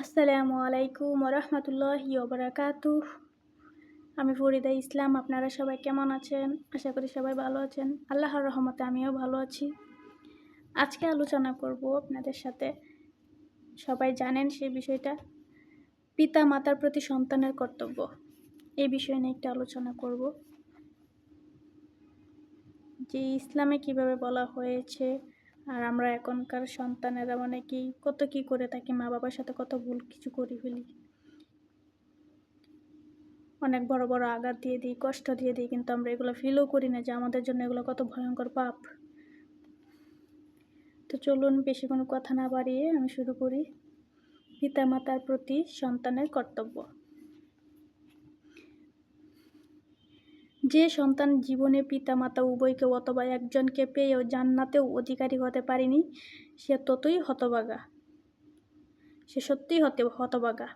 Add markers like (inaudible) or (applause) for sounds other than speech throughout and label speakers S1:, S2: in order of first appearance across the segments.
S1: আসসালামু আলাইকুম রহমতুল্লাহ ওবরাকাতু আমি ফরিদা ইসলাম, আপনারা সবাই কেমন আছেন? আশা করি সবাই ভালো আছেন। আল্লাহর রহমতে আমিও ভালো আছি। আজকে আলোচনা করব আপনাদের সাথে। সবাই জানেন সেই বিষয়টা? পিতা মাতার প্রতি সন্তানের কর্তব্য। এই বিষয় নিয়ে একটা আলোচনা করব। যে ইসলামে কীভাবে বলা হয়েছে আর আমরা এখনকার সন্তানেরা মানে কি, কত কি করে থাকি মা বাবার সাথে কত ভুল কিছু করি ফেলি। অনেক বড় বড় আঘাত দিয়ে দিই, কষ্ট দিয়ে দিই, কিন্তু আমরা এগুলো ফিলও করি না যে আমাদের জন্য এগুলো কত ভয়ঙ্কর পাপ। তো চলুন বেশি কোনো কথা না বাড়িয়ে আমি শুরু করি। পিতামাতার প্রতি সন্তানের কর্তব্য। যে সন্তান জীবনে পিতামাতা উভয়কে অথবা একজনকে পেয়েও জান্নাতেও অধিকারী হতে পারেনি, সে ততই হতবাগা। সে সত্যিই হতে হতবাগা।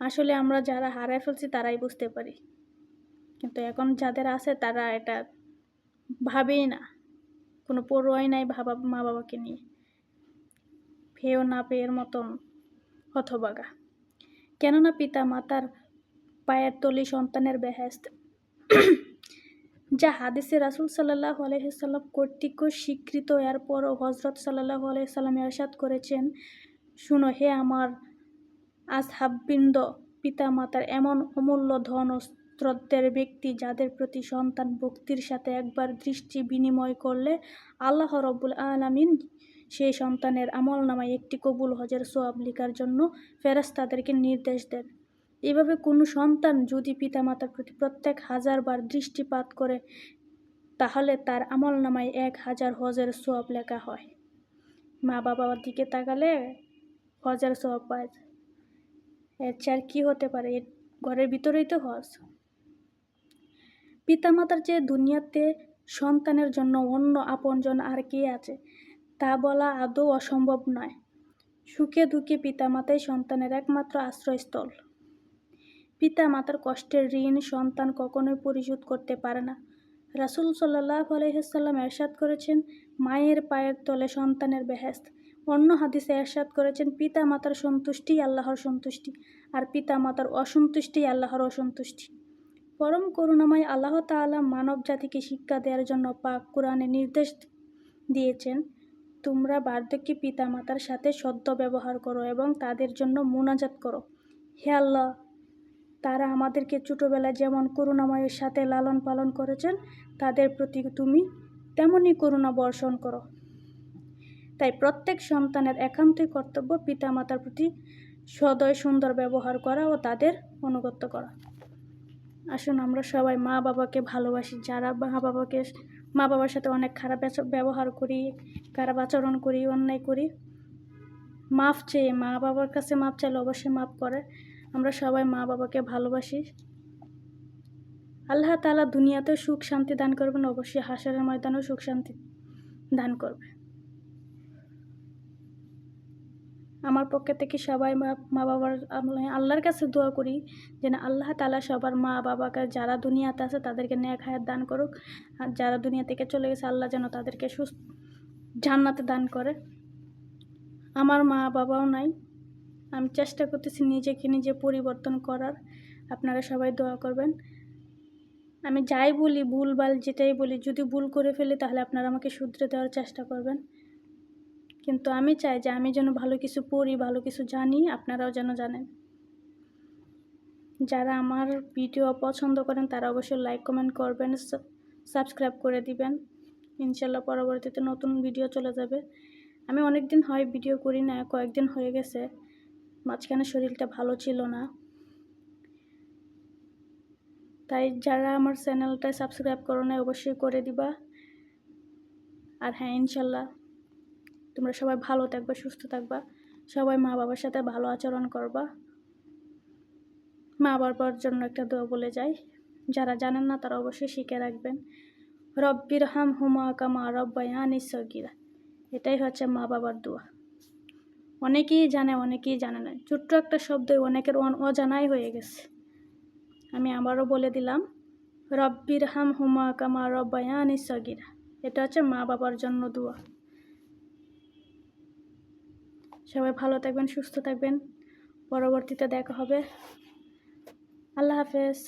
S1: আসলে আমরা যারা হারায় ফেলছি তারাই বুঝতে পারি। কিন্তু এখন যাদের আছে তারা এটা ভাবেই না। কোনো পড়ুয়াই নাই ভাবা মা বাবাকে নিয়ে। পেয়েও না পেয়ের মতন হতবাগা। কেননা পিতা মাতার পায়ের তলি সন্তানের বেহেস্ত (coughs) যা হাদিসে রাসুল সাল্লাহ আলহিসাল্লাম কর্তৃক স্বীকৃত এরপরও হজরত সাল্লাহ আলহিসাল্লাম এরশাদ করেছেন। শুনো, হে আমার আসহাববৃন্দ পিতা মাতার এমন অমূল্য ধন শ্রদ্ধের ব্যক্তি যাদের প্রতি সন্তান ভক্তির সাথে একবার দৃষ্টি বিনিময় করলে আল্লাহ রব্বুল আলমিন সেই সন্তানের আমল নামায় একটি কবুল হজের সোয়াব লিখার জন্য ফেরাস্তাদেরকে নির্দেশ দেন। এভাবে কোনো সন্তান যদি পিতামাতার প্রতি প্রত্যেক হাজার বার দৃষ্টিপাত করে, তাহলে তার আমল নামায় এক হাজার হজের সোয়াব লেখা হয়। মা বাবার দিকে তাকালে হজের সোয়াব পায়। এর চেয়ে আর কী হতে পারে? এর ঘরের ভিতরেই তো হজ। পিতামাতার যে দুনিয়াতে সন্তানের জন্য অন্য আপনজন আর কে আছে, তা বলা আদৌ অসম্ভব নয়। সুখে দুঃখে পিতামাতাই সন্তানের একমাত্র আশ্রয়স্থল। পিতা মাতার কষ্টের ঋণ সন্তান কখনোই পরিশোধ করতে পারে না। রাসুল সাল্লাহ আলহিসাল্লাম এরশাদ করেছেন, মায়ের পায়ের তলে সন্তানের বেহেস্ত অন্য হাদিসে এরশাদ করেছেন পিতা মাতার সন্তুষ্টি আল্লাহর সন্তুষ্টি আর পিতা মাতার অসন্তুষ্টি আল্লাহর অসন্তুষ্টি। পরম করুণাময় আল্লাহ তাআলা মানব জাতিকে শিক্ষা দেওয়ার জন্য পাক কোরআনে নির্দেশ দিয়েছেন, তোমরা বার্ধক্যে পিতা মাতার সাথে সদ্য ব্যবহার করো এবং তাদের জন্য মোনাজাত করো। হে আল্লাহ তারা আমাদেরকে ছোটোবেলায় যেমন করুণাময়ের সাথে লালন পালন করেছেন, তাদের প্রতি তুমি তেমনই করুণা বর্ষণ করো। তাই প্রত্যেক সন্তানের একান্তই কর্তব্য পিতামাতার প্রতি সদয় সুন্দর ব্যবহার করা ও তাদের অনুগত্য করা। আসুন আমরা সবাই মা বাবাকে ভালোবাসি, যারা মা বাবাকে মা বাবার সাথে অনেক খারাপ ব্যবহার করি, খারাপ আচরণ করি, অন্যায় করি মাফ চেয়ে মা বাবার কাছে মাপ চাইলে অবশ্যই মাফ করে। আমরা সবাই মা বাবাকে ভালোবাসি। আল্লাহ তালা দুনিয়াতে সুখ শান্তি দান করবেন, অবশ্যই হাসারের ময়দানেও সুখ শান্তি দান করবে। আমার পক্ষে থেকে সবাই মা বাবার আল্লাহর কাছে দোয়া করি, যেন আল্লাহ তালা সবার মা বাবাকে, যারা দুনিয়াতে আছে তাদেরকে ন্যাক হায়াত দান করুক, আর যারা দুনিয়া থেকে চলে গেছে আল্লাহ যেন তাদেরকে সুস্থ জান্নাতে দান করে। আমার মা বাবাও নাই আমি চেষ্টা করতেছি নিজেকে নিজে পরিবর্তন করার। আপনারা সবাই দোয়া করবেন। আমি যাই বলি ভুলবাল যেটাই বলি, যদি ভুল করে ফেলি তাহলে আপনারা আমাকে শুধরে দেওয়ার চেষ্টা করবেন। কিন্তু আমি চাই যে আমি যেন ভালো কিছু পড়ি, ভালো কিছু জানি, আপনারাও যেন জানেন। যারা আমার ভিডিও পছন্দ করেন তারা অবশ্যই লাইক, কমেন্ট করবেন সাবস্ক্রাইব করে দিবেন। ইনশাল্লাহ পরবর্তীতে নতুন ভিডিও চলে যাবে। আমি অনেক দিন হয় ভিডিও করি না, কয়েকদিন হয়ে গেছে। মাঝখানে শরীরটা ভালো ছিল না। তাই যারা আমার চ্যানেলটা সাবস্ক্রাইব করো না অবশ্যই করে দিবা। আর হ্যাঁ ইনশাল্লাহ তোমরা সবাই ভালো থাকবা, সুস্থ থাকবা। সবাই মা বাবার সাথে ভালো আচরণ করবা। মা বাবার জন্য একটা দোয়া বলে যাই। যারা জানেন না, তারা অবশ্যই শিখে রাখবেন। রব্বির হাম হুমা কামা রব্বায়ানি সগিরা। এটাই হচ্ছে মা বাবার দোয়া। অনেকেই জানে অনেকেই জানে না। ছোট্ট একটা শব্দ অনেকের অজানাই হয়ে গেছে। আমি আবারও বলে দিলাম, রব্বির হাম হুমা কামা রব্বায়ানি সগিরা। এটা হচ্ছে মা বাবার জন্য দোয়া। সবাই ভালো থাকবেন, সুস্থ থাকবেন। পরবর্তীতে দেখা হবে। আল্লাহ হাফেজ।